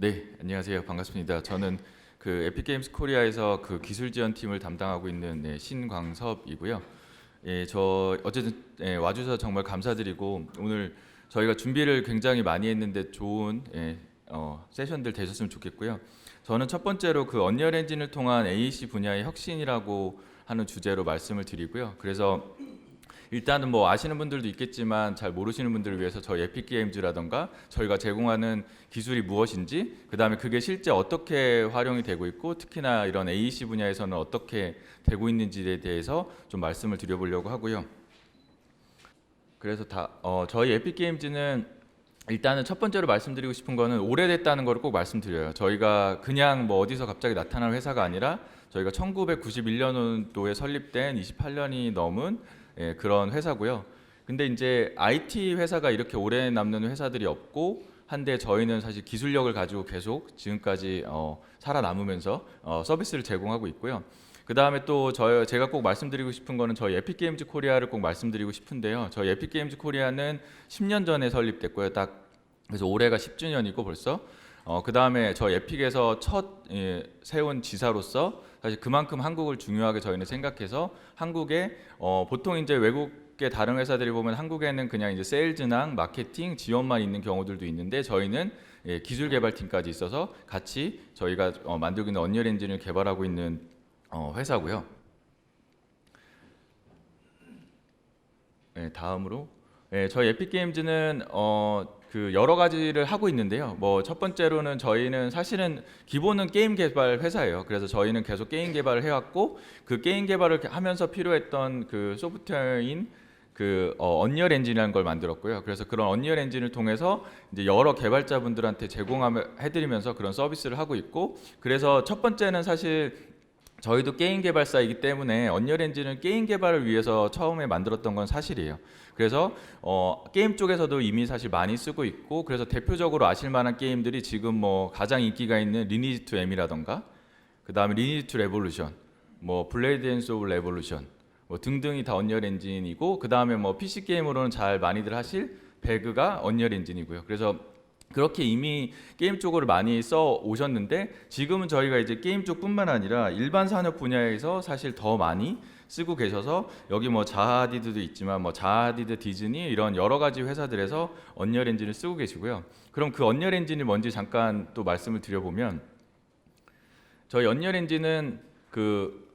아, 네, 안녕하세요. 반갑습니다. 저는 그 에픽 게임스 코리아에서 그 기술 지원 팀을 담당하고 있는 네, 신광섭이고요. 예, 저 어쨌든 예, 와주셔서 정말 감사드리고 오늘 저희가 준비를 굉장히 많이 했는데 좋은 예, 어, 세션들 되셨으면 좋겠고요. 저는 첫 번째로 그 언리얼 엔진을 통한 AEC 분야의 혁신이라고 하는 주제로 말씀을 드리고요. 그래서 일단은 뭐 아시는 분들도 있겠지만 잘 모르시는 분들을 위해서 저희 에픽 게임즈라던가 저희가 제공하는 기술이 무엇인지 그다음에 그게 실제 어떻게 활용이 되고 있고 특히나 이런 AEC 분야에서는 어떻게 되고 있는지에 대해서 좀 말씀을 드려보려고 하고요. 그래서 다 어, 저희 에픽 게임즈는 일단은 첫 번째로 말씀드리고 싶은 거는 오래됐다는 걸꼭 말씀드려요. 저희가 그냥 뭐 어디서 갑자기 나타난 회사가 아니라 저희가 1991년도에 설립된 28년이 넘은 예, 그런 회사고요. 근데 이제 IT 회사가 이렇게 오래 남는 회사들이 없고 한데 저희는 사실 기술력을 가지고 계속 지금까지 어, 살아남으면서 어, 서비스를 제공하고 있고요. 그 다음에 또 저, 제가 꼭 말씀드리고 싶은 거는 저희 에픽게임즈 코리아를 꼭 말씀드리고 싶은데요. 저희 에픽게임즈 코리아는 10년 전에 설립됐고요. 딱 그래서 올해가 10주년이고 벌써 어, 그 다음에 저희 에픽에서 첫 예, 세운 지사로서 사실 그만큼 한국을 중요하게 저희는 생각해서 한국에 어, 보통 이제 외국의 다른 회사들이 보면 한국에는 그냥 이제 세일즈랑 마케팅 지원만 있는 경우들도 있는데 저희는 예, 기술 개발팀까지 있어서 같이 저희가 어, 만들고 있는 언리얼 엔진을 개발하고 있는 어, 회사고요. 네, 다음으로 네, 저희 에픽 게임즈는 어, 그 여러 가지를 하고 있는데요. 뭐 첫 번째로는 저희는 사실은 기본은 게임 개발 회사예요. 그래서 저희는 계속 게임 개발을 해왔고 그 게임 개발을 하면서 필요했던 그 소프트웨어인 그 어, 언리얼 엔진이라는 걸 만들었고요. 그래서 그런 언리얼 엔진을 통해서 이제 여러 개발자분들한테 제공해드리면서 그런 서비스를 하고 있고 그래서 첫 번째는 사실 저희도 게임 개발사이기 때문에 언리얼 엔진을 게임 개발을 위해서 처음에 만들었던 건 사실이에요. 그래서 어, 게임 쪽에서도 이미 사실 많이 쓰고 있고 그래서 대표적으로 아실 만한 게임들이 지금 뭐 가장 인기가 있는 리니지 투 M이라던가 그 다음에 리니지 투 레볼루션, 뭐 블레이드 앤 소울 레볼루션 뭐 등등이 다 언리얼 엔진이고 그 다음에 뭐 PC 게임으로는 잘 많이들 하실 배그가 언리얼 엔진이고요. 그래서 그렇게 이미 게임 쪽으로 많이 써 오셨는데 지금은 저희가 이제 게임 쪽뿐만 아니라 일반 산업 분야에서 사실 더 많이 쓰고 계셔서 여기 뭐 자하디드도 있지만 뭐 자하디드 디즈니 이런 여러 가지 회사들에서 언리얼 엔진을 쓰고 계시고요. 그럼 그 언리얼 엔진이 뭔지 잠깐 또 말씀을 드려보면 저희 언리얼 엔진은 그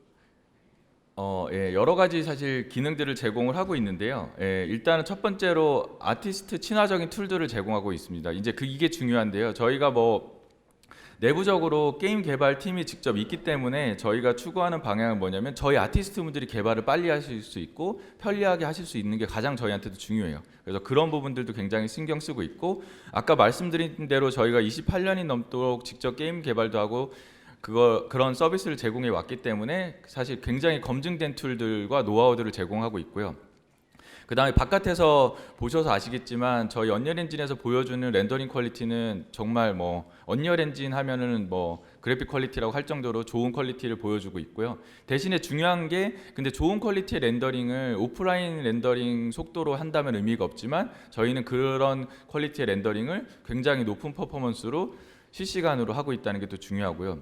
어, 예, 여러 가지 사실 기능들을 제공을 하고 있는데요. 예, 일단은 첫 번째로 아티스트 친화적인 툴들을 제공하고 있습니다. 이제 그 이게 중요한데요. 저희가 뭐 내부적으로 게임 개발 팀이 직접 있기 때문에 저희가 추구하는 방향은 뭐냐면 저희 아티스트 분들이 개발을 빨리 하실 수 있고 편리하게 하실 수 있는 게 가장 저희한테도 중요해요. 그래서 그런 부분들도 굉장히 신경 쓰고 있고 아까 말씀드린 대로 저희가 28년이 넘도록 직접 게임 개발도 하고 그거 그런 서비스를 제공해 왔기 때문에 사실 굉장히 검증된 툴들과 노하우들을 제공하고 있고요. 그 다음에 바깥에서 보셔서 아시겠지만 저희 언리얼 엔진에서 보여주는 렌더링 퀄리티는 정말 뭐 언리얼 엔진 하면은 뭐 그래픽 퀄리티라고 할 정도로 좋은 퀄리티를 보여주고 있고요. 대신에 중요한 게 근데 좋은 퀄리티의 렌더링을 오프라인 렌더링 속도로 한다면 의미가 없지만 저희는 그런 퀄리티의 렌더링을 굉장히 높은 퍼포먼스로 실시간으로 하고 있다는 게 또 중요하고요.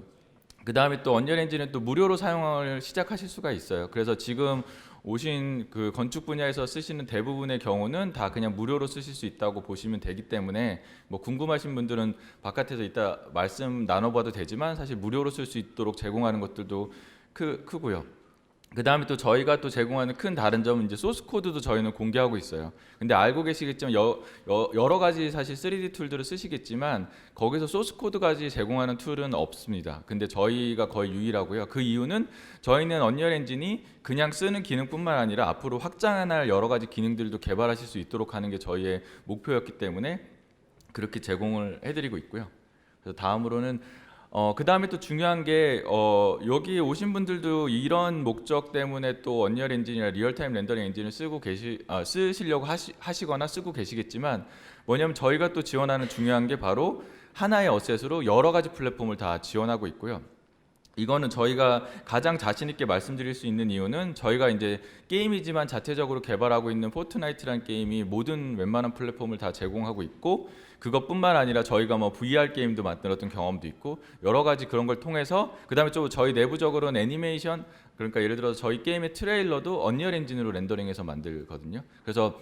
그 다음에 또 언리얼 엔진은 또 무료로 사용을 시작하실 수가 있어요. 그래서 지금 오신 그 건축 분야에서 쓰시는 대부분의 경우는 다 그냥 무료로 쓰실 수 있다고 보시면 되기 때문에 뭐 궁금하신 분들은 바깥에서 이따 말씀 나눠봐도 되지만 사실 무료로 쓸 수 있도록 제공하는 것들도 크, 크고요. 그 다음에 또 저희가 또 제공하는 큰 다른 점은 이제 소스 코드도 저희는 공개하고 있어요. 근데 알고 계시겠지만 여, 여, 여러 가지 사실 3D 툴들을 쓰시겠지만 거기서 소스 코드까지 제공하는 툴은 없습니다. 근데 저희가 거의 유일하고요. 그 이유는 저희는 언리얼 엔진이 그냥 쓰는 기능뿐만 아니라 앞으로 확장할 여러 가지 기능들도 개발하실 수 있도록 하는 게 저희의 목표였기 때문에 그렇게 제공을 해드리고 있고요. 그래서 다음으로는 어, 그 다음에 또 중요한 게 어, 여기 오신 분들도 이런 목적 때문에 또 언리얼 엔진이나 리얼타임 렌더링 엔진을 쓰고 계시 아, 쓰시려고 하시, 하시거나 쓰고 계시겠지만 뭐냐면 저희가 또 지원하는 중요한 게 바로 하나의 어셋으로 여러 가지 플랫폼을 다 지원하고 있고요. 이거는 저희가 가장 자신 있게 말씀드릴 수 있는 이유는 저희가 이제 게임이지만 자체적으로 개발하고 있는 포트나이트라는 게임이 모든 웬만한 플랫폼을 다 제공하고 있고 그것뿐만 아니라 저희가 뭐 VR 게임도 만들었던 경험도 있고 여러 가지 그런 걸 통해서 그다음에 좀 저희 내부적으로는 애니메이션 그러니까 예를 들어서 저희 게임의 트레일러도 언리얼 엔진으로 렌더링해서 만들거든요. 그래서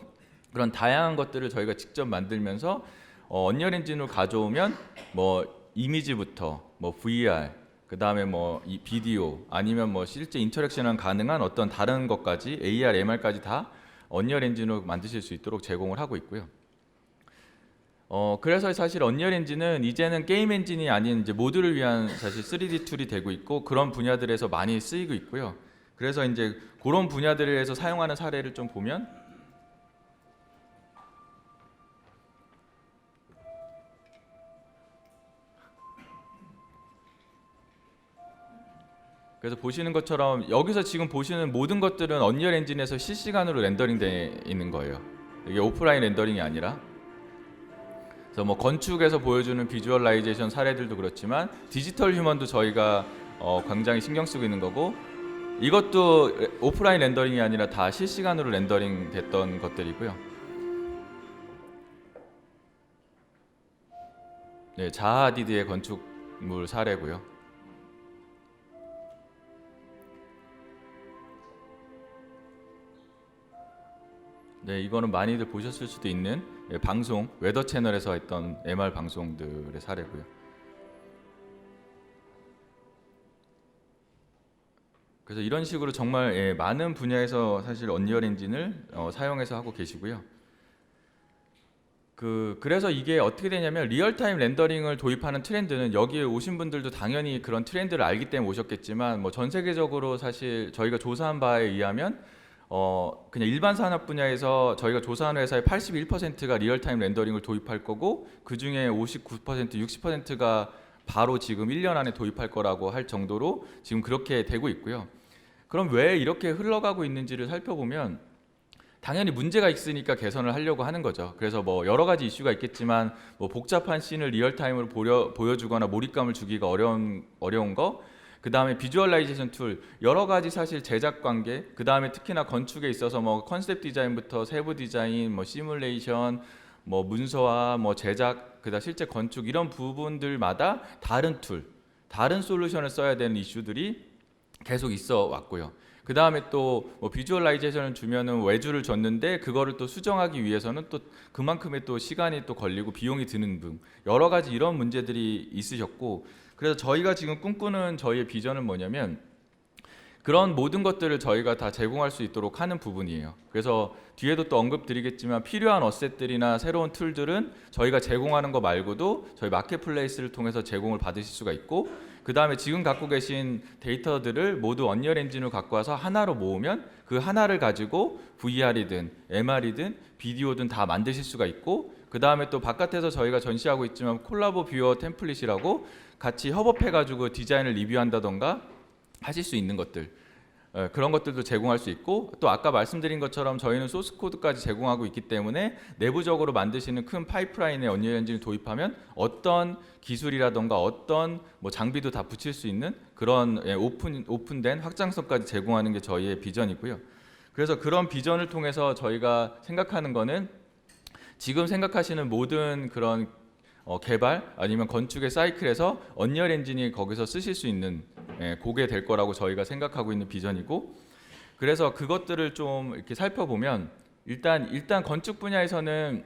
그런 다양한 것들을 저희가 직접 만들면서 어, 언리얼 엔진으로 가져오면 뭐 이미지부터 뭐 VR 그 다음에 뭐 이 비디오 아니면 뭐 실제 인터랙션은 가능한 어떤 다른 것까지 AR, MR까지 다 언리얼 엔진으로 만드실 수 있도록 제공을 하고 있고요. 어 그래서 사실 언리얼 엔진은 이제는 게임 엔진이 아닌 이제 모드를 위한 사실 3D 툴이 되고 있고 그런 분야들에서 많이 쓰이고 있고요. 그래서 이제 그런 분야들에서 사용하는 사례를 좀 보면 그래서 보시는 것처럼 여기서 지금 보시는 모든 것들은 언리얼 엔진에서 실시간으로 렌더링 돼 있는 거예요. 이게 오프라인 렌더링이 아니라. 그래서 뭐 건축에서 보여주는 비주얼라이제이션 사례들도 그렇지만 디지털 휴먼도 저희가 어, 굉장히 신경 쓰고 있는 거고 이것도 오프라인 렌더링이 아니라 다 실시간으로 렌더링 됐던 것들이고요. 네, 자하디드의 건축물 사례고요. 네, 이거는 많이들 보셨을 수도 있는 예, 방송 웨더 채널에서 했던 MR 방송들의 사례고요. 그래서 이런 식으로 정말 예, 많은 분야에서 사실 언리얼 엔진을 어, 사용해서 하고 계시고요. 그 그래서 이게 어떻게 되냐면 리얼타임 렌더링을 도입하는 트렌드는 여기에 오신 분들도 당연히 그런 트렌드를 알기 때문에 오셨겠지만 뭐 전 세계적으로 사실 저희가 조사한 바에 의하면 어 그냥 일반 산업 분야에서 저희가 조사한 회사의 81%가 리얼타임 렌더링을 도입할 거고 그 중에 59% 60%가 바로 지금 1년 안에 도입할 거라고 할 정도로 지금 그렇게 되고 있고요. 그럼 왜 이렇게 흘러가고 있는지를 살펴보면 당연히 문제가 있으니까 개선을 하려고 하는 거죠. 그래서 뭐 여러 가지 이슈가 있겠지만 뭐 복잡한 씬을 리얼타임으로 보여, 보여주거나 몰입감을 주기가 어려운 어려운 거 그 다음에 비주얼라이제이션 툴 여러 가지 사실 제작 관계 그 다음에 특히나 건축에 있어서 뭐 컨셉 디자인부터 세부 디자인 뭐 시뮬레이션 뭐 문서화 뭐 제작 그다 음 실제 건축 이런 부분들마다 다른 툴 다른 솔루션을 써야 되는 이슈들이 계속 있어 왔고요. 그 다음에 또 뭐 비주얼라이제이션을 주면은 외주를 줬는데 그거를 또 수정하기 위해서는 또 그만큼의 또 시간이 또 걸리고 비용이 드는 등 여러 가지 이런 문제들이 있으셨고 그래서 저희가 지금 꿈꾸는 저희의 비전은 뭐냐면 그런 모든 것들을 저희가 다 제공할 수 있도록 하는 부분이에요. 그래서 뒤에도 또 언급드리겠지만 필요한 어셋들이나 새로운 툴들은 저희가 제공하는 거 말고도 저희 마켓플레이스를 통해서 제공을 받으실 수가 있고 그 다음에 지금 갖고 계신 데이터들을 모두 언리얼 엔진으로 갖고 와서 하나로 모으면 그 하나를 가지고 VR이든 MR이든 비디오든 다 만드실 수가 있고 그 다음에 또 바깥에서 저희가 전시하고 있지만 콜라보 뷰어 템플릿이라고 같이 협업해가지고 디자인을 리뷰한다던가 하실 수 있는 것들 어, 그런 것들도 제공할 수 있고 또 아까 말씀드린 것처럼 저희는 소스 코드까지 제공하고 있기 때문에 내부적으로 만드시는 큰 파이프라인에 언리얼 엔진을 도입하면 어떤 기술이라던가 어떤 뭐 장비도 다 붙일 수 있는 그런 예, 오픈 오픈된 확장성까지 제공하는 게 저희의 비전이고요. 그래서 그런 비전을 통해서 저희가 생각하는 거는 지금 생각하시는 모든 그런 어, 개발 아니면 건축의 사이클에서 언리얼 엔진이 거기서 쓰실 수 있는 예, 그게 될 거라고 저희가 생각하고 있는 비전이고 그래서 그것들을 좀 이렇게 살펴보면 일단 일단 건축 분야에서는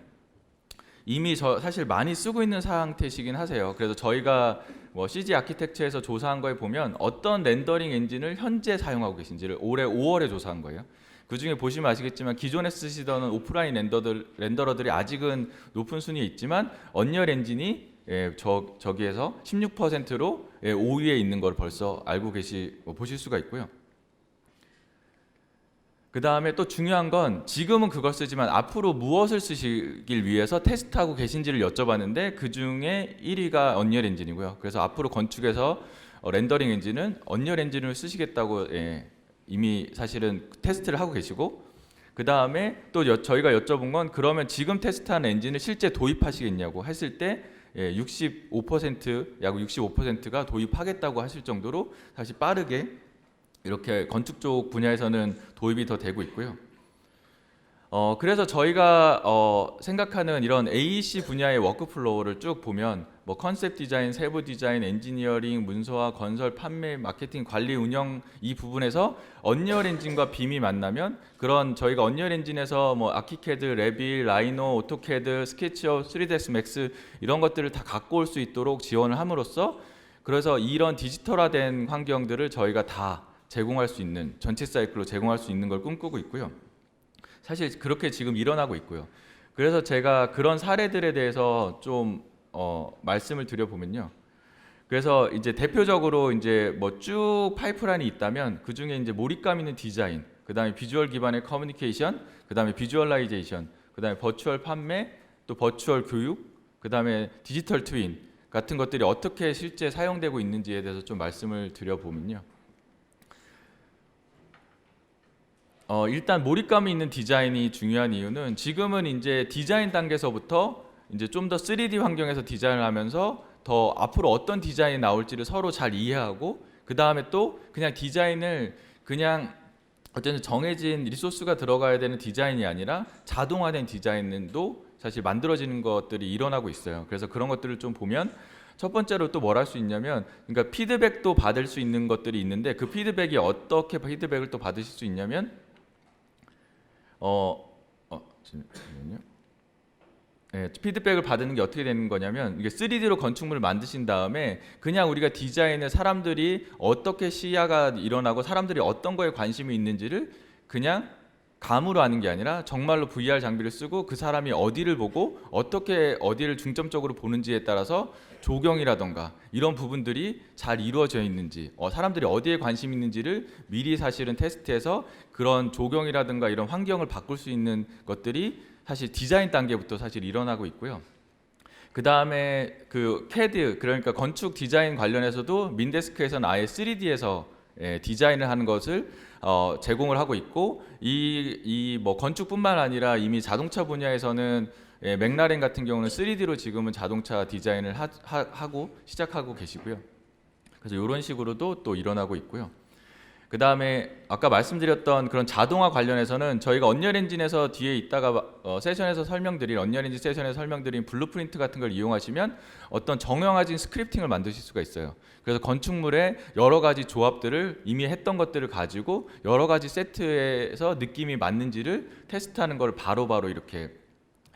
이미 저 사실 많이 쓰고 있는 상태시긴 하세요. 그래서 저희가 뭐 CG 아키텍처에서 조사한 거에 보면 어떤 렌더링 엔진을 현재 사용하고 계신지를 올해 5월에 조사한 거예요. 그 중에 보시면 아시겠지만 기존에 쓰시던 오프라인 렌더들, 렌더러들이 아직은 높은 순위에 있지만 언리얼 엔진이 예, 저, 저기에서 16%로 예, 5위에 있는 걸 벌써 알고 계시 뭐 보실 수가 있고요. 그 다음에 또 중요한 건 지금은 그걸 쓰지만 앞으로 무엇을 쓰시길 위해서 테스트하고 계신지를 여쭤봤는데 그 중에 1위가 언리얼 엔진이고요. 그래서 앞으로 건축에서 어, 렌더링 엔진은 언리얼 엔진을 쓰시겠다고 예, 이미 사실은 테스트를 하고 계시고 그 다음에 또 여, 저희가 여쭤본 건 그러면 지금 테스트하는 엔진을 실제 도입하시겠냐고 했을 때 예, 65%약 65%가 도입하겠다고 하실 정도로 사실 빠르게 이렇게 건축 쪽 분야에서는 도입이 더 되고 있고요. 어, 그래서 저희가 어, 생각하는 이런 AEC 분야의 워크플로우를 쭉 보면 뭐 컨셉 디자인, 세부 디자인, 엔지니어링, 문서화, 건설, 판매, 마케팅, 관리, 운영 이 부분에서 언리얼 엔진과 빔이 만나면 그런 저희가 언리얼 엔진에서 뭐 아키캐드, 레빌, 라이노, 오토캐드, 스케치업, 3ds 맥스 이런 것들을 다 갖고 올 수 있도록 지원을 함으로써 그래서 이런 디지털화된 환경들을 저희가 다 제공할 수 있는 전체 사이클로 제공할 수 있는 걸 꿈꾸고 있고요. 사실 그렇게 지금 일어나고 있고요. 그래서 제가 그런 사례들에 대해서 좀 어, 말씀을 드려보면요. 그래서 이제 대표적으로 이제 뭐 쭉 파이프라인이 있다면 그 중에 이제 몰입감 있는 디자인, 그 다음에 비주얼 기반의 커뮤니케이션, 그 다음에 비주얼라이제이션, 그 다음에 버추얼 판매, 또 버추얼 교육, 그 다음에 디지털 트윈 같은 것들이 어떻게 실제 사용되고 있는지에 대해서 좀 말씀을 드려보면요. 어, 일단 몰입감이 있는 디자인이 중요한 이유는 지금은 이제 디자인 단계에서부터 이제 좀 더 3D 환경에서 디자인을 하면서 더 앞으로 어떤 디자인이 나올지를 서로 잘 이해하고 그 다음에 또 그냥 디자인을 그냥 어쨌든 정해진 리소스가 들어가야 되는 디자인이 아니라 자동화된 디자인도 사실 만들어지는 것들이 일어나고 있어요. 그래서 그런 것들을 좀 보면 첫 번째로 또 뭘 할 수 있냐면 그러니까 피드백도 받을 수 있는 것들이 있는데 그 피드백이 어떻게 피드백을 또 받으실 수 있냐면 어, 어 잠시만요. 네, 피드백을 받는 게 어떻게 되는 거냐면 이게 3D로 건축물을 만드신 다음에 그냥 우리가 디자인을 사람들이 어떻게 시야가 일어나고 사람들이 어떤 거에 관심이 있는지를 그냥 감으로 하는 게 아니라 정말로 VR 장비를 쓰고 그 사람이 어디를 보고 어떻게 어디를 중점적으로 보는지에 따라서 조경이라던가 이런 부분들이 잘 이루어져 있는지 어, 사람들이 어디에 관심 있는지를 미리 사실은 테스트해서 그런 조경이라든가 이런 환경을 바꿀 수 있는 것들이 사실 디자인 단계부터 사실 일어나고 있고요. 그 다음에 그 CAD 그러니까 건축 디자인 관련해서도 민데스크에서는 아예 3D에서 예, 디자인을 하는 것을 어, 제공을 하고 있고 이 이 뭐 건축뿐만 아니라 이미 자동차 분야에서는 예, 맥라렌 같은 경우는 3D로 지금은 자동차 디자인을 하, 하, 고 시작하고 계시고요. 그래서 이런 식으로도 또 일어나고 있고요. 그 다음에 아까 말씀드렸던 그런 자동화 관련해서는 저희가 언리얼 엔진에서 뒤에 있다가 어, 세션에서 설명드린 언리얼 엔진 세션에서 설명드린 블루프린트 같은 걸 이용하시면 어떤 정형화진 스크립팅을 만드실 수가 있어요. 그래서 건축물의 여러 가지 조합들을 이미 했던 것들을 가지고 여러 가지 세트에서 느낌이 맞는지를 테스트하는 걸 바로바로 이렇게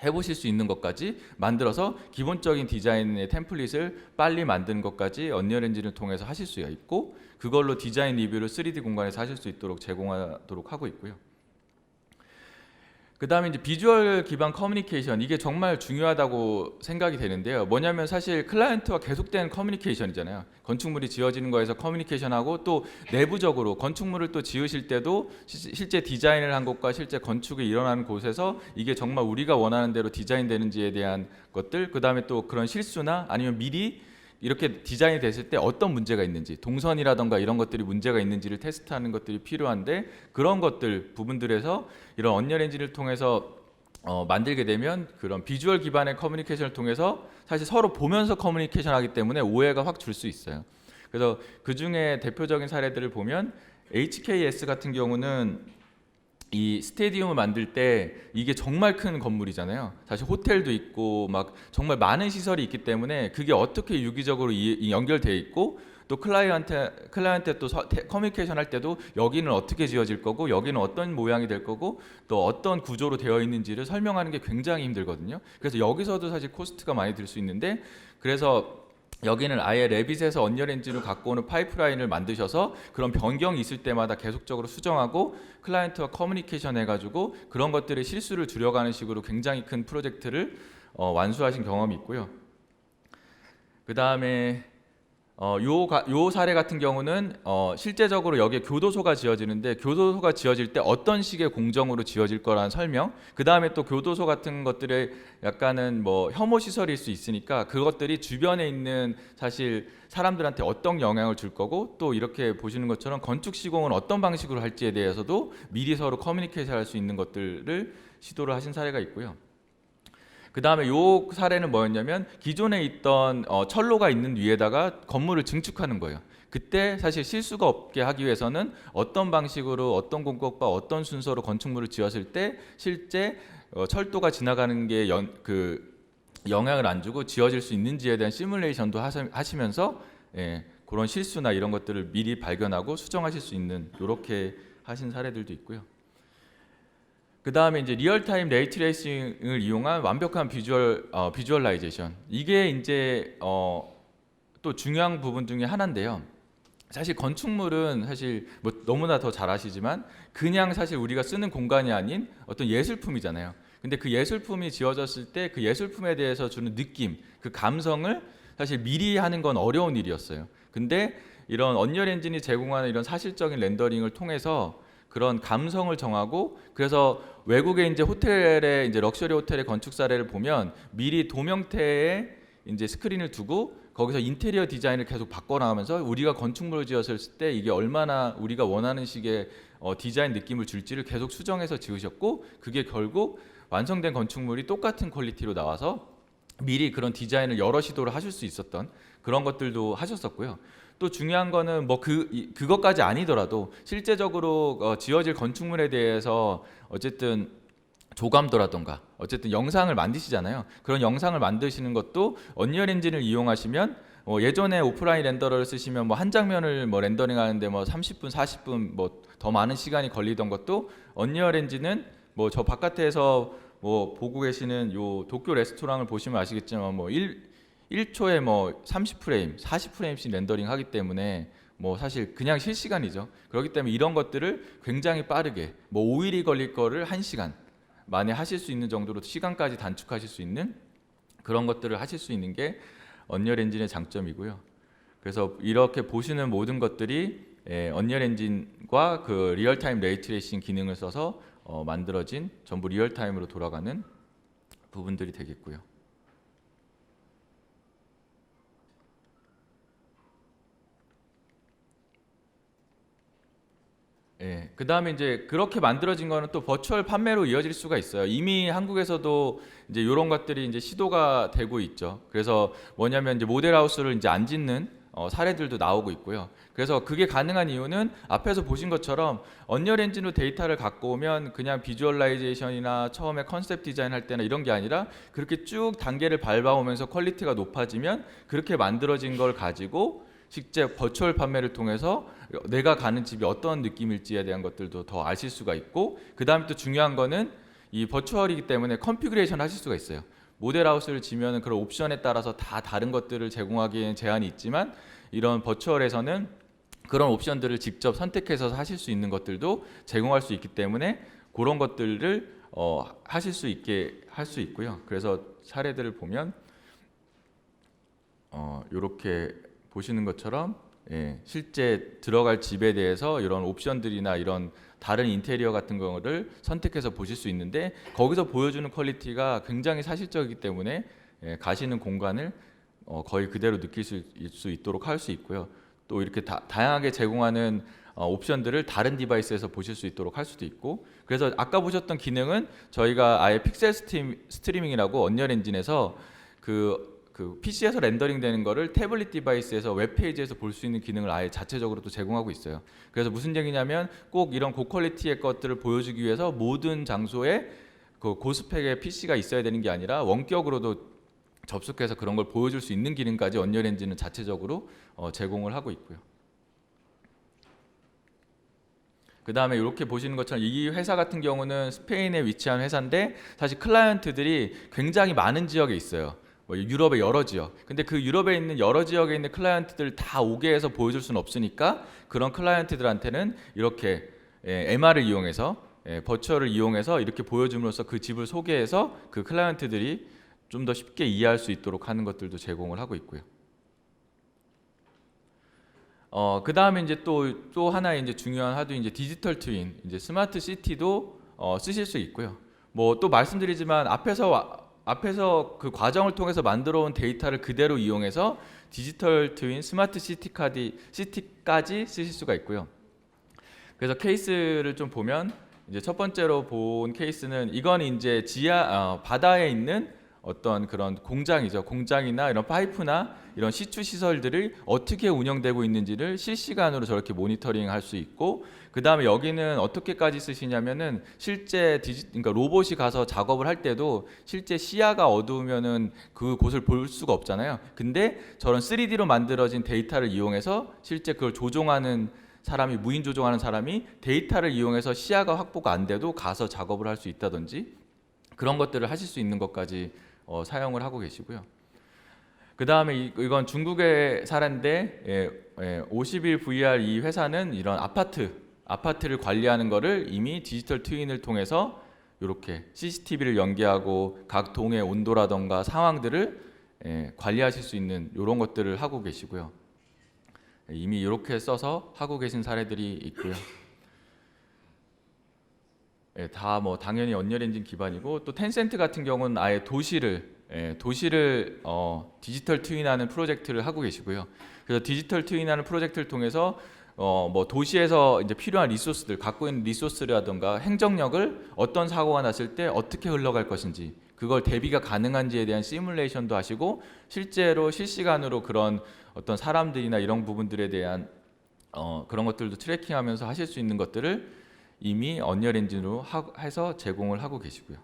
해보실 수 있는 것까지 만들어서 기본적인 디자인의 템플릿을 빨리 만드는 것까지 언리얼 엔진을 통해서 하실 수가 있고 그걸로 디자인 리뷰를 3D 공간에서 하실 수 있도록 제공하도록 하고 있고요. 그 다음에 이제 비주얼 기반 커뮤니케이션 이게 정말 중요하다고 생각이 되는데요. 뭐냐면 사실 클라이언트와 계속된 커뮤니케이션이잖아요. 건축물이 지어지는 거에서 커뮤니케이션하고 또 내부적으로 건축물을 또 지으실 때도 시, 실제 디자인을 한 곳과 실제 건축이 일어나는 곳에서 이게 정말 우리가 원하는 대로 디자인되는지에 대한 것들 그 다음에 또 그런 실수나 아니면 미리 이렇게 디자인이 됐을 때 어떤 문제가 있는지 동선이라던가 이런 것들이 문제가 있는지를 테스트하는 것들이 필요한데 그런 것들 부분들에서 이런 언리얼 엔진을 통해서 어, 만들게 되면 그런 비주얼 기반의 커뮤니케이션을 통해서 사실 서로 보면서 커뮤니케이션 하기 때문에 오해가 확 줄 수 있어요. 그래서 그 중에 대표적인 사례들을 보면 HKS 같은 경우는 이 스테디움을 만들 때 이게 정말 큰 건물이잖아요. 사실 호텔도 있고 막 정말 많은 시설이 있기 때문에 그게 어떻게 유기적으로 연결돼 있고 또 클라이언트 클라이언트 또 서, 테, 커뮤니케이션 할 때도 여기는 어떻게 지어질 거고 여기는 어떤 모양이 될 거고 또 어떤 구조로 되어 있는지를 설명하는 게 굉장히 힘들거든요. 그래서 여기서도 사실 코스트가 많이 들 수 있는데 그래서 여기는 아예 레빗에서 언리얼 엔진을 갖고 오는 파이프라인을 만드셔서 그런 변경이 있을 때마다 계속적으로 수정하고 클라이언트와 커뮤니케이션 해가지고 그런 것들의 실수를 줄여가는 식으로 굉장히 큰 프로젝트를 어, 완수하신 경험이 있고요. 그 다음에 어, 요, 가, 요 사례 같은 경우는 어, 실제적으로 여기에 교도소가 지어지는데 교도소가 지어질 때 어떤 식의 공정으로 지어질 거라는 설명 그 다음에 또 교도소 같은 것들의 약간은 뭐 혐오 시설일 수 있으니까 그것들이 주변에 있는 사실 사람들한테 어떤 영향을 줄 거고 또 이렇게 보시는 것처럼 건축 시공은 어떤 방식으로 할지에 대해서도 미리 서로 커뮤니케이션 할 수 있는 것들을 시도를 하신 사례가 있고요. 그 다음에 요 사례는 뭐였냐면 기존에 있던 어, 철로가 있는 위에다가 건물을 증축하는 거예요. 그때 사실 실수가 없게 하기 위해서는 어떤 방식으로 어떤 공법과 어떤 순서로 건축물을 지었을 때 실제 어, 철도가 지나가는 게그 영향을 안 주고 지어질 수 있는지에 대한 시뮬레이션도 하시- 하시면서 예, 그런 실수나 이런 것들을 미리 발견하고 수정하실 수 있는 이렇게 하신 사례들도 있고요. 그 다음에 이제 리얼타임 레이트레이싱을 이용한 완벽한 비주얼 어, 비주얼라이제이션 이게 이제 어, 또 중요한 부분 중에 하나인데요. 사실 건축물은 사실 뭐 너무나 더 잘 아시지만 그냥 사실 우리가 쓰는 공간이 아닌 어떤 예술품이잖아요. 근데 그 예술품이 지어졌을 때 그 예술품에 대해서 주는 느낌, 그 감성을 사실 미리 하는 건 어려운 일이었어요. 근데 이런 언리얼 엔진이 제공하는 이런 사실적인 렌더링을 통해서 그런 감성을 정하고 그래서 외국의 이제 호텔의 이제 럭셔리 호텔의 건축 사례를 보면 미리 도명태에 이제 스크린을 두고 거기서 인테리어 디자인을 계속 바꿔나가면서 우리가 건축물을 지었을 때 이게 얼마나 우리가 원하는 식의 어, 디자인 느낌을 줄지를 계속 수정해서 지으셨고 그게 결국 완성된 건축물이 똑같은 퀄리티로 나와서 미리 그런 디자인을 여러 시도를 하실 수 있었던 그런 것들도 하셨었고요. 또 중요한 거는 뭐 그 그것까지 아니더라도 실제적으로 어, 지어질 건축물에 대해서 어쨌든 조감도라던가 어쨌든 영상을 만드시잖아요. 그런 영상을 만드시는 것도 언리얼 엔진을 이용하시면 어, 예전에 오프라인 렌더러를 쓰시면 뭐 한 장면을 뭐 렌더링 하는데 뭐 30분, 40분 뭐 더 많은 시간이 걸리던 것도 언리얼 엔진은 뭐 저 바깥에서 뭐 보고 계시는 요 도쿄 레스토랑을 보시면 아시겠지만 뭐 1, 1초에 뭐 30프레임, 40프레임씩 렌더링 하기 때문에 뭐 사실 그냥 실시간이죠. 그렇기 때문에 이런 것들을 굉장히 빠르게 뭐 5일이 걸릴 거를 1시간 만에 하실 수 있는 정도로 시간까지 단축하실 수 있는 그런 것들을 하실 수 있는 게 언리얼 엔진의 장점이고요. 그래서 이렇게 보시는 모든 것들이 예, 언리얼 엔진과 그 리얼타임 레이트레이싱 기능을 써서 어, 만들어진 전부 리얼타임으로 돌아가는 부분들이 되겠고요. 예. 그다음에 이제 그렇게 만들어진 거는 또 버추얼 판매로 이어질 수가 있어요. 이미 한국에서도 이제 이런 것들이 이제 시도가 되고 있죠. 그래서 뭐냐면 이제 모델 하우스를 이제 안 짓는 어, 사례들도 나오고 있고요. 그래서 그게 가능한 이유는 앞에서 보신 것처럼 언리얼 엔진으로 데이터를 갖고 오면 그냥 비주얼라이제이션이나 처음에 컨셉 디자인 할 때나 이런 게 아니라 그렇게 쭉 단계를 밟아오면서 퀄리티가 높아지면 그렇게 만들어진 걸 가지고 실제 버추얼 판매를 통해서 내가 가는 집이 어떤 느낌일지에 대한 것들도 더 아실 수가 있고 그 다음에 또 중요한 거는 이 버추얼이기 때문에 컨피그레이션 하실 수가 있어요. 모델 하우스를 지면은 그런 옵션에 따라서 다 다른 것들을 제공하기에는 제한이 있지만 이런 버추얼에서는 그런 옵션들을 직접 선택해서 하실 수 있는 것들도 제공할 수 있기 때문에 그런 것들을 어, 하실 수 있게 할 수 있고요. 그래서 사례들을 보면 어, 이렇게 보시는 것처럼 예, 실제 들어갈 집에 대해서 이런 옵션들이나 이런 다른 인테리어 같은 거를 선택해서 보실 수 있는데 거기서 보여주는 퀄리티가 굉장히 사실적이기 때문에 예, 가시는 공간을 어, 거의 그대로 느낄 수, 있- 수 있도록 할 수 있고요. 또 이렇게 다, 다양하게 제공하는 어, 옵션들을 다른 디바이스에서 보실 수 있도록 할 수도 있고 그래서 아까 보셨던 기능은 저희가 아예 픽셀 스트리밍이라고 언리얼 엔진에서 그 그 PC에서 렌더링 되는 거를 태블릿 디바이스에서 웹페이지에서 볼 수 있는 기능을 아예 자체적으로 또 제공하고 있어요. 그래서 무슨 얘기냐면 꼭 이런 고퀄리티의 것들을 보여주기 위해서 모든 장소에 그 고스펙의 PC가 있어야 되는 게 아니라 원격으로도 접속해서 그런 걸 보여줄 수 있는 기능까지 언리얼 엔진은 자체적으로 어, 제공을 하고 있고요. 그 다음에 이렇게 보시는 것처럼 이 회사 같은 경우는 스페인에 위치한 회사인데 사실 클라이언트들이 굉장히 많은 지역에 있어요. 뭐 유럽의 여러 지역. 근데 그 유럽에 있는 여러 지역에 있는 클라이언트들 다 오게 해서 보여줄 수는 없으니까 그런 클라이언트들한테는 이렇게 예, MR을 이용해서 예, 버추얼을 이용해서 이렇게 보여줌으로써 그 집을 소개해서 그 클라이언트들이 좀 더 쉽게 이해할 수 있도록 하는 것들도 제공을 하고 있고요. 어, 그 다음에 이제 또, 또 하나의 이제 중요한 하도 이제 디지털 트윈, 이제 스마트 시티도 어, 쓰실 수 있고요. 뭐 또 말씀드리지만 앞에서 와- 앞에서 그 과정을 통해서 만들어 온 데이터를 그대로 이용해서 디지털 트윈, 스마트 시티까지 시티까지 쓰실 수가 있고요. 그래서 케이스를 좀 보면 이제 첫 번째로 본 케이스는 이건 이제 지하 어, 바다에 있는 어떤 그런 공장이죠. 공장이나 이런 파이프나 이런 시추 시설들이 어떻게 운영되고 있는지를 실시간으로 저렇게 모니터링 할 수 있고 그 다음에 여기는 어떻게까지 쓰시냐면은 실제 디지 그러니까 로봇이 가서 작업을 할 때도 실제 시야가 어두우면은 그 곳을 볼 수가 없잖아요. 근데 저런 3D로 만들어진 데이터를 이용해서 실제 그걸 조종하는 사람이 무인 조종하는 사람이 데이터를 이용해서 시야가 확보가 안 돼도 가서 작업을 할 수 있다든지 그런 것들을 하실 수 있는 것까지 어, 사용을 하고 계시고요. 그 다음에 이건 중국의 사례인데 예, 예, 51 VR 이 회사는 이런 아파트 아파트를 관리하는 거를 이미 디지털 트윈을 통해서 이렇게 CCTV를 연계하고 각 동의 온도라던가 상황들을 예, 관리하실 수 있는 이런 것들을 하고 계시고요. 예, 이미 이렇게 써서 하고 계신 사례들이 있고요. 예, 다뭐 당연히 언리얼 엔진 기반이고 또 텐센트 같은 경우는 아예 도시를 예, 도시를 어, 디지털 트윈하는 프로젝트를 하고 계시고요. 그래서 디지털 트윈하는 프로젝트를 통해서 어, 뭐 도시에서 이제 필요한 리소스들 갖고 있는 리소스라든가 행정력을 어떤 사고가 났을 때 어떻게 흘러갈 것인지 그걸 대비가 가능한지에 대한 시뮬레이션도 하시고 실제로 실시간으로 그런 어떤 사람들이나 이런 부분들에 대한 어, 그런 것들도 트래킹하면서 하실 수 있는 것들을 이미 언리얼 엔진으로 하, 해서 제공을 하고 계시고요.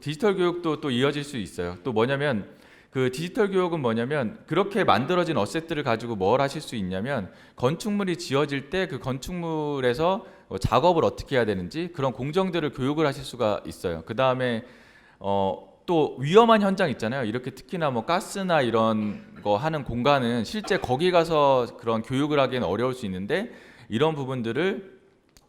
디지털 교육도 또 이어질 수 있어요. 또 뭐냐면 그 디지털 교육은 뭐냐면 그렇게 만들어진 어셋들을 가지고 뭘 하실 수 있냐면 건축물이 지어질 때 그 건축물에서 어, 작업을 어떻게 해야 되는지 그런 공정들을 교육을 하실 수가 있어요. 그 다음에 어, 또 위험한 현장 있잖아요. 이렇게 특히나 뭐 가스나 이런 거 하는 공간은 실제 거기 가서 그런 교육을 하기는 어려울 수 있는데 이런 부분들을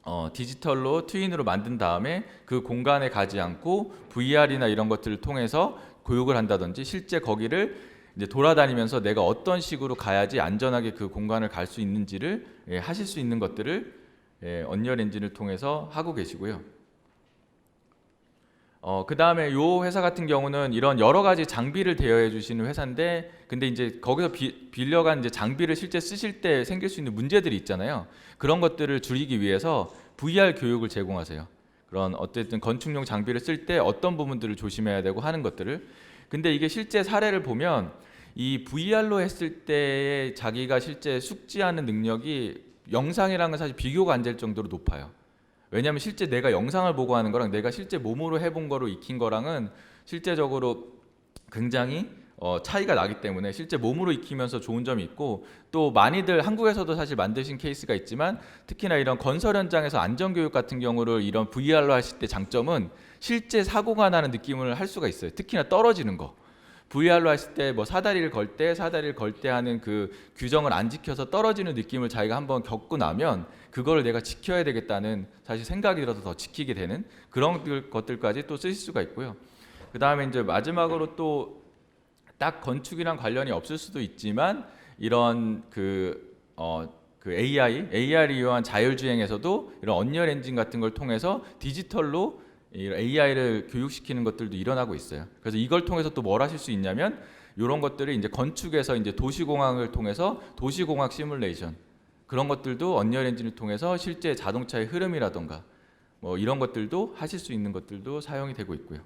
어, 디지털로 트윈으로 만든 다음에 그 공간에 가지 않고 VR이나 이런 것들을 통해서 교육을 한다든지 실제 거기를 이제 돌아다니면서 내가 어떤 식으로 가야지 안전하게 그 공간을 갈 수 있는지를 예, 하실 수 있는 것들을 예, 언리얼 엔진을 통해서 하고 계시고요. 어, 그 다음에 요 회사 같은 경우는 이런 여러 가지 장비를 대여해 주시는 회사인데, 근데 이제 거기서 비, 빌려간 이제 장비를 실제 쓰실 때 생길 수 있는 문제들이 있잖아요. 그런 것들을 줄이기 위해서 VR 교육을 제공하세요. 그런 어쨌든 건축용 장비를 쓸 때 어떤 부분들을 조심해야 되고 하는 것들을. 근데 이게 실제 사례를 보면 이 VR로 했을 때 자기가 실제 숙지하는 능력이 영상이랑은 사실 비교가 안 될 정도로 높아요. 왜냐하면 실제 내가 영상을 보고 하는 거랑 내가 실제 몸으로 해본 거로 익힌 거랑은 실제적으로 굉장히 어, 차이가 나기 때문에 실제 몸으로 익히면서 좋은 점이 있고 또 많이들 한국에서도 사실 만드신 케이스가 있지만 특히나 이런 건설 현장에서 안전교육 같은 경우를 이런 VR로 하실 때 장점은 실제 사고가 나는 느낌을 할 수가 있어요. 특히나 떨어지는 거. VR로 했을 때 뭐 사다리를 걸 때 사다리를 걸 때 하는 그 규정을 안 지켜서 떨어지는 느낌을 자기가 한번 겪고 나면 그거를 내가 지켜야 되겠다는 사실 생각이 들어서 더 지키게 되는 그런 것들까지 또 쓰실 수가 있고요. 그 다음에 이제 마지막으로 또 딱 건축이랑 관련이 없을 수도 있지만 이런 그 어, 그 AI, AI를 이용한 자율주행에서도 이런 언리얼 엔진 같은 걸 통해서 디지털로 AI를 교육시키는 것들도 일어나고 있어요. 그래서 이걸 통해서 또 뭘 하실 수 있냐면 이런 것들을 이제 건축에서 이제 도시공학을 통해서 도시공학 시뮬레이션 그런 것들도 언리얼 엔진을 통해서 실제 자동차의 흐름이라던가 뭐 이런 것들도 하실 수 있는 것들도 사용이 되고 있고요.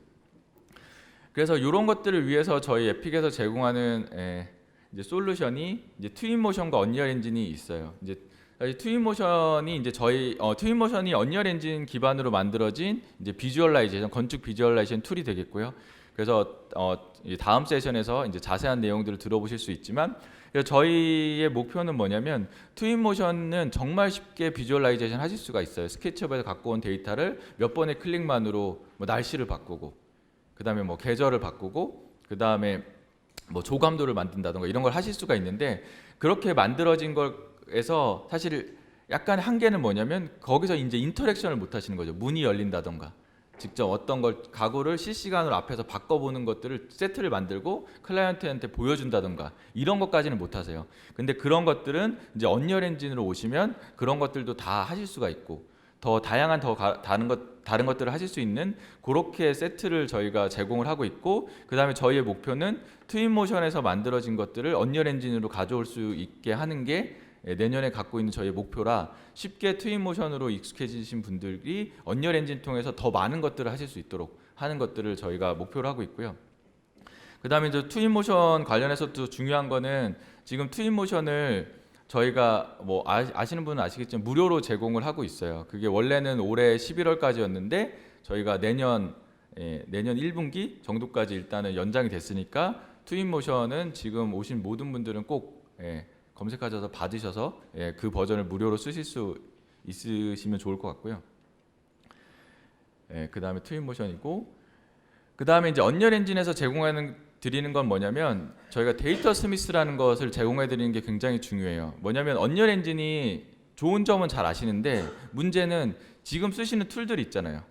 그래서 이런 것들을 위해서 저희 에픽에서 제공하는 에, 이제 솔루션이 이제 트윈 모션과 언리얼 엔진이 있어요. 이제 트윈 모션이 이제 저희 어, 트윈 모션이 언리얼 엔진 기반으로 만들어진 이제 비주얼라이제이션 건축 비주얼라이제이션 툴이 되겠고요. 그래서 어, 다음 세션에서 이제 자세한 내용들을 들어보실 수 있지만 저희의 목표는 뭐냐면 트윈모션은 정말 쉽게 비주얼라이제이션 하실 수가 있어요. 스케치업에서 갖고 온 데이터를 몇 번의 클릭만으로 뭐 날씨를 바꾸고 그다음에 뭐 계절을 바꾸고 그다음에 뭐 조감도를 만든다던가 이런 걸 하실 수가 있는데 그렇게 만들어진 걸에서 사실 약간 한계는 뭐냐면 거기서 이제 인터랙션을 못 하시는 거죠. 문이 열린다던가 직접 어떤 걸 가구를 실시간으로 앞에서 바꿔보는 것들을 세트를 만들고 클라이언트한테 보여준다던가 이런 것까지는 못 하세요. 근데 그런 것들은 이제 언리얼 엔진으로 오시면 그런 것들도 다 하실 수가 있고 더 다양한 더 가, 다른 것 다른 것들을 하실 수 있는 그렇게 세트를 저희가 제공을 하고 있고 그다음에 저희의 목표는 트윈 모션에서 만들어진 것들을 언리얼 엔진으로 가져올 수 있게 하는 게 내년에 갖고 있는 저희의 목표라 쉽게 트윈 모션으로 익숙해지신 분들이 언리얼 엔진 통해서 더 많은 것들을 하실 수 있도록 하는 것들을 저희가 목표로 하고 있고요. 그다음에 이제 투인모션 관련해서 또 중요한 거는 지금 투인모션을 저희가 뭐 아, 아시는 분은 아시겠지만 무료로 제공을 하고 있어요. 그게 원래는 올해 11월까지였는데 저희가 내년 예, 내년 1분기 정도까지 일단은 연장이 됐으니까 투인모션은 지금 오신 모든 분들은 꼭 예, 검색하셔서 받으셔서 예, 그 버전을 무료로 쓰실 수 있으시면 좋을 것 같고요. 예, 그 다음에 트윈모션이고 그 다음에 이제 언리얼 엔진에서 제공하는 드리는 건 뭐냐면 저희가 데이터 스미스라는 것을 제공해 드리는 게 굉장히 중요해요. 뭐냐면 언리얼 엔진이 좋은 점은 잘 아시는데 문제는 지금 쓰시는 툴들이 있잖아요.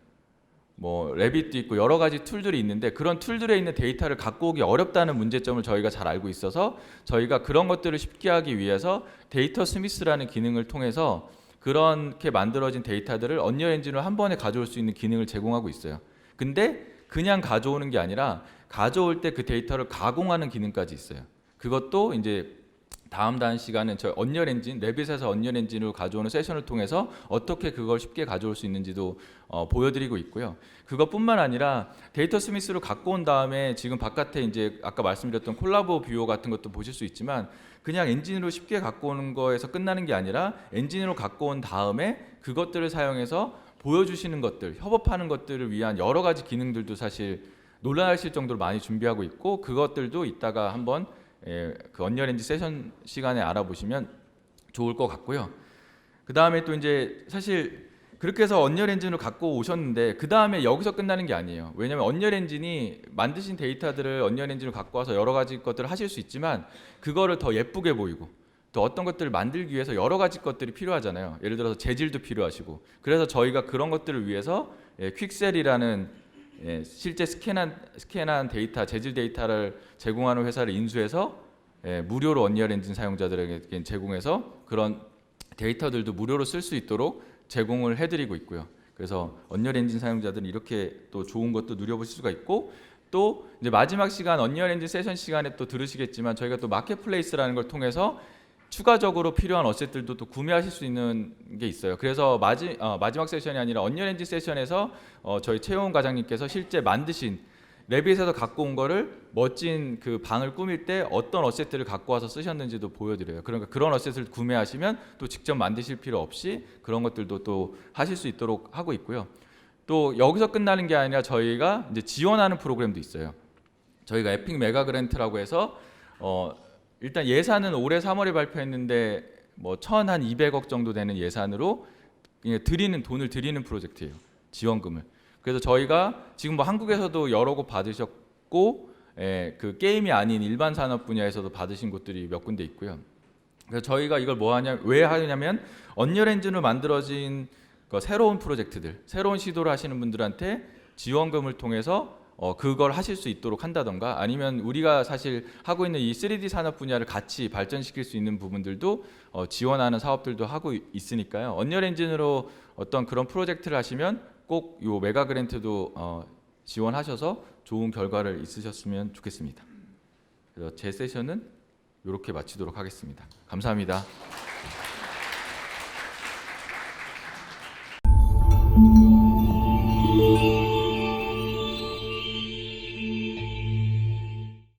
뭐 레빗도 있고 여러 가지 툴들이 있는데 그런 툴들에 있는 데이터를 갖고 오기 어렵다는 문제점을 저희가 잘 알고 있어서 저희가 그런 것들을 쉽게 하기 위해서 데이터 스미스라는 기능을 통해서 그렇게 만들어진 데이터들을 언리얼 엔진으로 한 번에 가져올 수 있는 기능을 제공하고 있어요. 근데 그냥 가져오는 게 아니라 가져올 때 그 데이터를 가공하는 기능까지 있어요. 그것도 이제 다음 다음 시간은 저 언리얼 엔진 레빗에서 언리얼 엔진으로 가져오는 세션을 통해서 어떻게 그걸 쉽게 가져올 수 있는지도 어, 보여드리고 있고요. 그것뿐만 아니라 데이터 스미스로 갖고 온 다음에 지금 바깥에 이제 아까 말씀드렸던 콜라보 뷰어 같은 것도 보실 수 있지만 그냥 엔진으로 쉽게 갖고 오는 거에서 끝나는 게 아니라 엔진으로 갖고 온 다음에 그것들을 사용해서 보여주시는 것들, 협업하는 것들을 위한 여러 가지 기능들도 사실 놀라실 정도로 많이 준비하고 있고 그것들도 이따가 한번 예, 그 언리얼 엔진 세션 시간에 알아보시면 좋을 것 같고요. 그 다음에 또 이제 사실 그렇게 해서 언리얼 엔진을 갖고 오셨는데 그 다음에 여기서 끝나는 게 아니에요. 왜냐하면 언리얼 엔진이 만드신 데이터들을 언리얼 엔진을 갖고 와서 여러 가지 것들을 하실 수 있지만 그거를 더 예쁘게 보이고 또 어떤 것들을 만들기 위해서 여러 가지 것들이 필요하잖아요. 예를 들어서 재질도 필요하시고 그래서 저희가 그런 것들을 위해서 예, 퀵셀이라는 예, 실제 스캔한 스캔한 데이터 재질 데이터를 제공하는 회사를 인수해서 예, 무료로 언리얼 엔진 사용자들에게 제공해서 그런 데이터들도 무료로 쓸 수 있도록 제공을 해드리고 있고요. 그래서 언리얼 엔진 사용자들은 이렇게 또 좋은 것도 누려보실 수가 있고 또 이제 마지막 시간 언리얼 엔진 세션 시간에 또 들으시겠지만 저희가 또 마켓플레이스라는 걸 통해서 추가적으로 필요한 어셋들도 또 구매하실 수 있는 게 있어요. 그래서 마지, 어, 마지막 세션이 아니라 언리얼 엔진 세션에서 어, 저희 최용훈 과장님께서 실제 만드신 레빗에서 갖고 온 거를 멋진 그 방을 꾸밀 때 어떤 어셋들을 갖고 와서 쓰셨는지도 보여드려요. 그러니까 그런 어셋을 구매하시면 또 직접 만드실 필요 없이 그런 것들도 또 하실 수 있도록 하고 있고요. 또 여기서 끝나는 게 아니라 저희가 이제 지원하는 프로그램도 있어요. 저희가 에픽 메가 그랜트라고 해서 어, 일단 예산은 올해 3월에 발표했는데 뭐 1,200억 정도 되는 예산으로 드리는 돈을 드리는 프로젝트예요. 지원금을. 그래서 저희가 지금 뭐 한국에서도 여러 곳 받으셨고 예, 그 게임이 아닌 일반 산업 분야에서도 받으신 곳들이 몇 군데 있고요. 그래서 저희가 이걸 뭐 하냐 왜 하냐면 언리얼 엔진으로 만들어진 그 새로운 프로젝트들, 새로운 시도를 하시는 분들한테 지원금을 통해서 어, 그걸 하실 수 있도록 한다던가 아니면 우리가 사실 하고 있는 이 3D 산업 분야를 같이 발전시킬 수 있는 부분들도 어, 지원하는 사업들도 하고 있- 있으니까요. 언리얼 엔진으로 어떤 그런 프로젝트를 하시면 꼭 요 메가 그랜트도 어, 지원하셔서 좋은 결과를 있으셨으면 좋겠습니다. 그래서 제 세션은 이렇게 마치도록 하겠습니다. 감사합니다.